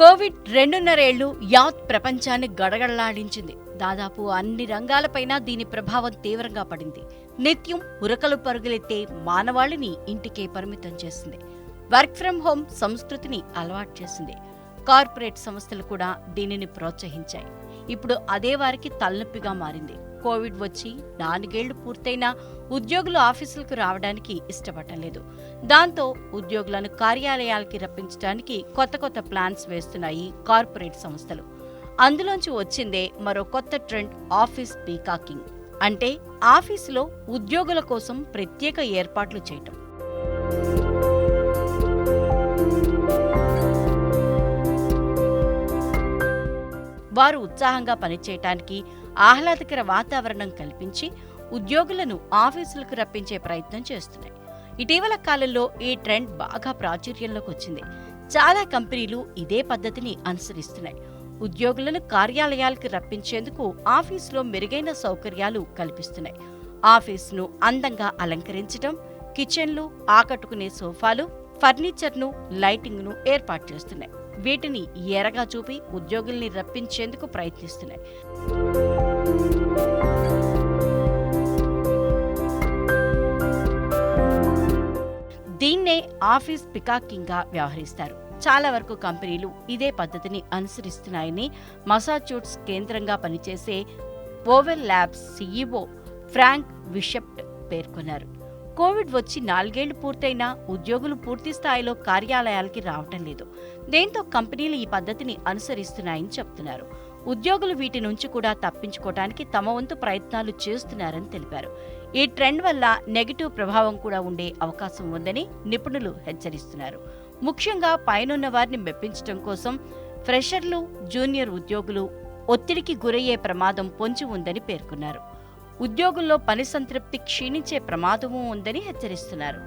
Covid రెండున్నరేళ్ళు యావత్ ప్రపంచాన్ని గడగడలాడించింది. దాదాపు అన్ని రంగాలపైన దీని ప్రభావం తీవ్రంగా పడింది. నిత్యం ఉరకలు పరుగులెత్తే మానవాళిని ఇంటికే పరిమితం చేసింది. వర్క్ ఫ్రం హోమ్ సంస్కృతిని అలవాటు చేసింది. కార్పొరేట్ సంస్థలు కూడా దీనిని ప్రోత్సహించాయి. ఇప్పుడు అదే వారికి తలనొప్పిగా మారింది. కోవిడ్ వచ్చి నాలుగేళ్ళు పూర్తయినా ఉద్యోగులు ఆఫీసులకు రావడానికి ఇష్టపడలేదు. దాంతో ఉద్యోగులను కార్యాలయాలకి రప్పించడానికి కొత్త కొత్త ప్లాన్స్ వేస్తున్నాయి కార్పొరేట్ సంస్థలు. అందులోంచి వచ్చిందే మరో కొత్త ట్రెండ్ ఆఫీస్ పీకాకింగ్. అంటే ఆఫీసులో ఉద్యోగుల కోసం ప్రత్యేక ఏర్పాట్లు చేయటం. వారు ఉత్సాహంగా పనిచేయటానికి ఆహ్లాదకర వాతావరణం కల్పించి ఉద్యోగులను ఆఫీసులకు రప్పించే ప్రయత్నం చేస్తున్నాయి. ఇటీవల కాలంలో ఈ ట్రెండ్ బాగా ప్రాచుర్యంలోకి వచ్చింది. చాలా కంపెనీలు ఇదే పద్ధతిని అనుసరిస్తున్నాయి. ఉద్యోగులను కార్యాలయాలకు రప్పించేందుకు ఆఫీసులో మెరుగైన సౌకర్యాలు కల్పిస్తున్నాయి. ఆఫీసును అందంగా అలంకరించడం కిచెన్లు ఆకట్టుకునే సోఫాలు ఫర్నిచర్ను లైటింగ్ను ఏర్పాటు చేస్తున్నాయి. వీటిని ఎరగా చూపి ఉద్యోగుల్ని రప్పించేందుకు ప్రయత్నిస్తున్నాయి. దీన్నే ఆఫీస్ పికాకింగ్గా వ్యవహరిస్తారు. చాలా వరకు కంపెనీలు ఇదే పద్ధతిని అనుసరిస్తున్నాయని మసాచ్యూట్స్ కేంద్రంగా పనిచేసే Owl labs CEO Frank Weishaupt పేర్కొన్నారు. కోవిడ్ వచ్చి నాలుగేళ్ళు పూర్తయినా ఉద్యోగులు పూర్తి స్థాయిలో కార్యాలయాలకి రావటం లేదు. దీంతో కంపెనీలు ఈ పద్ధతిని అనుసరిస్తున్నాయని చెప్తున్నారు. ఉద్యోగులు వీటి నుంచి కూడా తప్పించుకోవడానికి తమ వంతు ప్రయత్నాలు చేస్తున్నారని తెలిపారు. ఈ ట్రెండ్ వల్ల నెగిటివ్ ప్రభావం కూడా ఉండే అవకాశం ఉందని నిపుణులు హెచ్చరిస్తున్నారు. ముఖ్యంగా పైనున్న వారిని మెప్పించడం కోసం ఫ్రెషర్లు జూనియర్ ఉద్యోగులు ఒత్తిడికి గురయ్యే ప్రమాదం పొంచి ఉందని పేర్కొన్నారు. ఉద్యోగుల్లో పని సంతృప్తి క్షీణించే ప్రమాదమూ ఉందని హెచ్చరిస్తున్నారు.